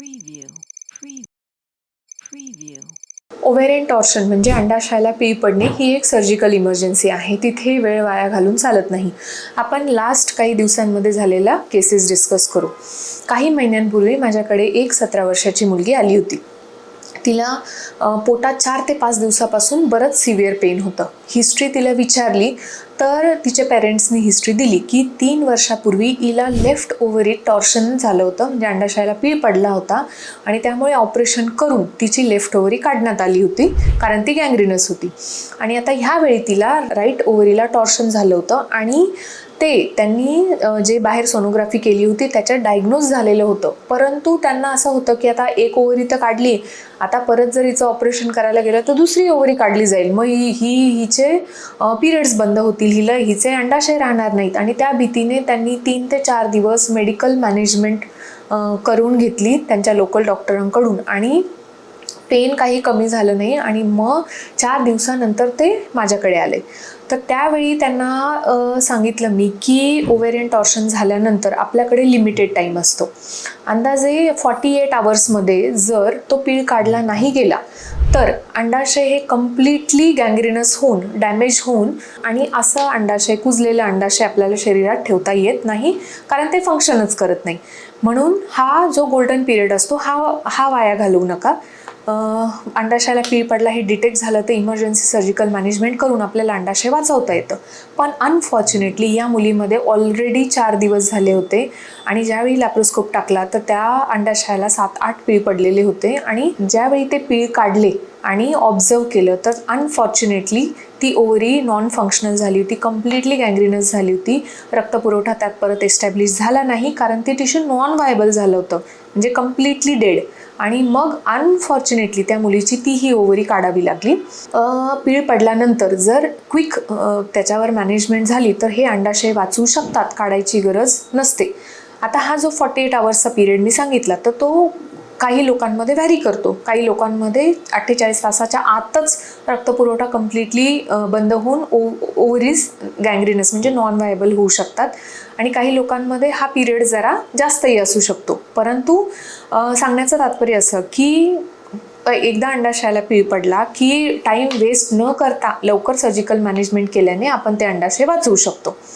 Preview. Ovarian torsion म्हणजे अंडाशयाला P पडणे ही एक सर्जिकल इमर्जन्सी आहे. तिथे वेळ वाया घालून चालत नाही. आपण लास्ट काही दिवसांमध्ये झालेल्या केसेस डिस्कस करू. काही महिन्यांपूर्वी माझ्याकडे एक सतरा वर्षाची मुलगी आली होती. तिला पोटात चार ते पाच दिवसापासून बरंच सिव्हिअर पेन होतं. हिस्ट्री तिला विचारली तर तिच्या पेरेंट्सनी हिस्ट्री दिली की तीन वर्षापूर्वी हिला लेफ्ट ओव्हरी टॉर्शन झालं होतं म्हणजे अंडाशयाला पीळ पडला होता आणि त्यामुळे ऑपरेशन करून तिची लेफ्ट ओव्हरी काढण्यात आली होती कारण ती गँग्रिनस होती. आणि आता ह्यावेळी तिला राईट ओव्हरीला टॉर्शन झालं होतं आणि ते त्यांनी जे बाहेर सोनोग्राफी केली होती त्याच्यात डायग्नोज झालेलं होतं. परंतु त्यांना असं होतं की आता एक ओव्हरी तर काढली आता परत जर हिचं ऑपरेशन करायला गेलं तर दुसरी ओव्हरी काढली जाईल. मग ही ही हिचे पिरियड्स बंद होतील. हिला हिचे अंडाशय राहणार नाहीत. आणि त्या भीतीने त्यांनी तीन ते चार दिवस मेडिकल मॅनेजमेंट करून घेतली त्यांच्या लोकल डॉक्टरांकडून आणि पेन काही कमी झालं नाही आणि मग चार दिवसानंतर ते माझ्याकडे आले. तर त्यावेळी त्यांना सांगितलं मी की ओव्हेरियन टॉर्शन झाल्यानंतर आपल्याकडे लिमिटेड टाईम असतो. अंदाजे फॉर्टी एट आवर्समध्ये जर तो पीळ काढला नाही गेला तर अंडाशय हे कम्प्लिटली गँग्रिनस होऊन डॅमेज होऊन आणि असं अंडाशय कुजलेलं अंडाशय आपल्याला शरीरात ठेवता येत नाही कारण ते फंक्शनच करत नाही. म्हणून हा जो गोल्डन पिरियड असतो हा हा वाया घालवू नका. अंडाशयाला पीळ पडला हे डिटेक्ट झालं तर इमर्जन्सी सर्जिकल मॅनेजमेंट करून आपल्याला अंडाशय वाचवता येतं. पण अनफॉर्च्युनेटली या मुलीमध्ये ऑलरेडी चार दिवस झाले होते आणि ज्यावेळी लॅप्रोस्कोप टाकला तर त्या अंडाशयाला सात आठ पीळ पडलेले होते आणि ज्यावेळी ते पीळ काढले आणि ऑब्झर्व केलं तर अनफॉर्च्युनेटली ती ओव्हरी नॉन फंक्शनल झाली होती कम्प्लिटली गँग्रिनस झाली होती. रक्तपुरवठा त्यात परत एस्टॅब्लिश झाला नाही कारण ते टिश्यू नॉन व्हायबल झालं होतं. म्हणजे कम्प्लिटली डेड आणि मग अनफॉर्च्युनेटली त्या मुलीची ती ही ओवरी काढावी लागली. पीळ पडल्यानंतर जर क्विक त्याच्यावर मॅनेजमेंट झाली तर हे अंडाशय वाचू शकतात काढायची गरज नसते. आता हा जो फॉर्टी एट आवर्सचा पिरियड मी सांगितला तर तो काही लोकांमध्ये व्हॅरी करतो. काही लोकांमध्ये अठ्ठेचाळीस तासाच्या आतच रक्तपुरवठा कम्प्लिटली बंद होऊन ओ ओव्हरीज गँग्रिनस म्हणजे नॉन व्हायबल होऊ शकतात. आणि काही लोकांमध्ये हा पिरियड जरा जास्तही असू शकतो. परंतु सांगण्याचं तात्पर्य असं की एकदा अंडाशयाला पिळ पडला की टाईम वेस्ट न करता लवकर सर्जिकल मॅनेजमेंट केल्याने आपण ते अंडाशय वाचवू शकतो.